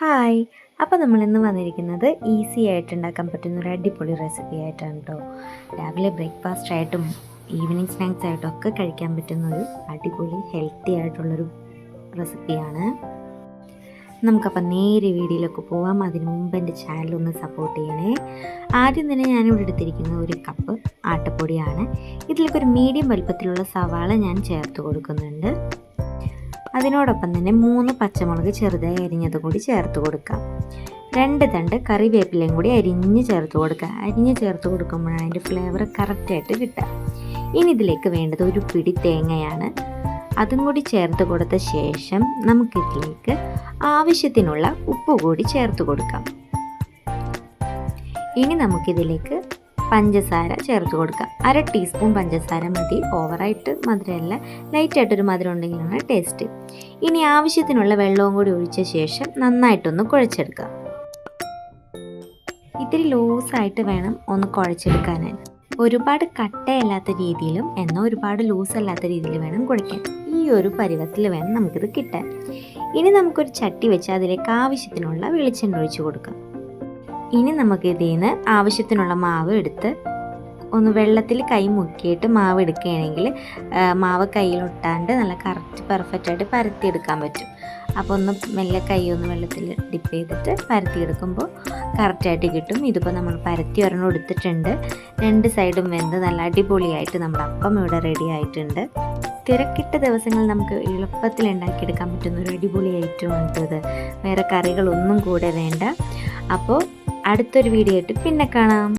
Hi. അപ്പോൾ നമ്മൾ ഇന്ന് വന്നിരിക്കുന്നത് ഈസി ആയിട്ട് ഉണ്ടാക്കാൻ പറ്റുന്ന ഒരു അടിപൊളി റെസിപ്പി ആയിട്ടാണ് കേട്ടോ രാവിലെ ബ്രേക്ക്ഫാസ്റ്റ് ആയിട്ടും ഈവനിങ് സ്നാക്സ് ആയിട്ടും ഒക്കെ കഴിക്കാൻ പറ്റുന്ന ഒരു അടിപൊളി ഹെൽത്തി ആയിട്ടുള്ളൊരു റെസിപ്പിയാണ്. നമുക്കപ്പോൾ നേരെ വീഡിയോയിലേക്ക് പോവാം. അതിന് മുമ്പ് എന്റെ ചാനൽ ഒന്ന് സപ്പോർട്ട് ചെയ്യണേ. ആദ്യം തന്നെ ഞാനിവിടെ എടുത്തിരിക്കുന്ന ഒരു കപ്പ് ആട്ടപ്പൊടിയാണ്. ഇതിലേക്ക് ഒരു മീഡിയം വലുപ്പത്തിലുള്ള സവാള ഞാൻ ചേർത്ത് കൊടുക്കുന്നുണ്ട്. അതിനോടൊപ്പം തന്നെ മൂന്ന് പച്ചമുളക് ചെറുതായി അരിഞ്ഞത് കൂടി ചേർത്ത് കൊടുക്കാം. രണ്ട് തണ്ട് കറിവേപ്പിലയും കൂടി അരിഞ്ഞ് ചേർത്ത് കൊടുക്കുക അരിഞ്ഞ് ചേർത്ത് കൊടുക്കുമ്പോഴാണ് അതിന്റെ ഫ്ലേവർ കറക്റ്റായിട്ട് കിട്ടുക. ഇനി ഇതിലേക്ക് വേണ്ടത് ഒരു പിടി തേങ്ങയാണ്. അതും കൂടി ചേർത്ത് കൊടുത്ത ശേഷം നമുക്കിതിലേക്ക് ആവശ്യത്തിനുള്ള ഉപ്പ് കൂടി ചേർത്ത് കൊടുക്കാം. ഇനി നമുക്കിതിലേക്ക് പഞ്ചസാര ചേർത്ത് കൊടുക്കുക. അര ടീസ്പൂൺ പഞ്ചസാര മതി. ഓവറായിട്ട് മധുരമല്ല. ലൈറ്റായിട്ടൊരു മധുരം ഉണ്ടെങ്കിലാണ് ടേസ്റ്റ്. ഇനി ആവശ്യത്തിനുള്ള വെള്ളവും കൂടി ഒഴിച്ച ശേഷം നന്നായിട്ടൊന്ന് കുഴച്ചെടുക്കുക. ഇത്തിരി ലൂസായിട്ട് വേണം ഒന്ന് കുഴച്ചെടുക്കാനായി ഒരുപാട് കട്ടയല്ലാത്ത രീതിയിലും എന്നാൽ ഒരുപാട് ലൂസ് അല്ലാത്ത രീതിയിൽ വേണം കുഴയ്ക്കാൻ. ഈ ഒരു പരുവത്തിൽ വേണം നമുക്കിത് കിട്ടാൻ. ഇനി നമുക്കൊരു ചട്ടി വെച്ച് അതിലേക്ക് ആവശ്യത്തിനുള്ള വെളിച്ചെണ്ണ ഒഴിച്ചു കൊടുക്കാം. ഇനി നമുക്ക് ഇതിൽ നിന്ന് ആവശ്യത്തിനുള്ള മാവ് എടുത്ത് ഒന്ന് വെള്ളത്തിൽ കൈ മുക്കിയിട്ട് മാവ് എടുക്കുകയാണെങ്കിൽ മാവ് കയ്യിലൊട്ടാണ്ട് നല്ല കറക്റ്റ് പെർഫെക്റ്റ് ആയിട്ട് പരത്തിയെടുക്കാൻ പറ്റും. അപ്പോൾ ഒന്ന് മെല്ലെ കൈ ഒന്ന് വെള്ളത്തിൽ ഡിപ്പ് ചെയ്തിട്ട് പരത്തിയെടുക്കുമ്പോൾ കറക്റ്റായിട്ട് കിട്ടും. ഇതിപ്പോൾ നമ്മൾ പരത്തി ഒരെണ്ണം എടുത്തിട്ടുണ്ട്. രണ്ട് സൈഡും വെന്ത് നല്ല അടിപൊളിയായിട്ട് നമ്മുടെ അപ്പം ഇവിടെ റെഡി ആയിട്ടുണ്ട്. തിരക്കിട്ട ദിവസങ്ങളിൽ നമുക്ക് എളുപ്പത്തിൽ ഉണ്ടാക്കിയെടുക്കാൻ പറ്റുന്ന ഒരു അടിപൊളി ഐറ്റമാണ് ഇത്. വേറെ കറികളൊന്നും കൂടെ വേണ്ട. അപ്പോൾ അടുത്തൊരു വീഡിയോ ആയിട്ട് പിന്നെ കാണാം.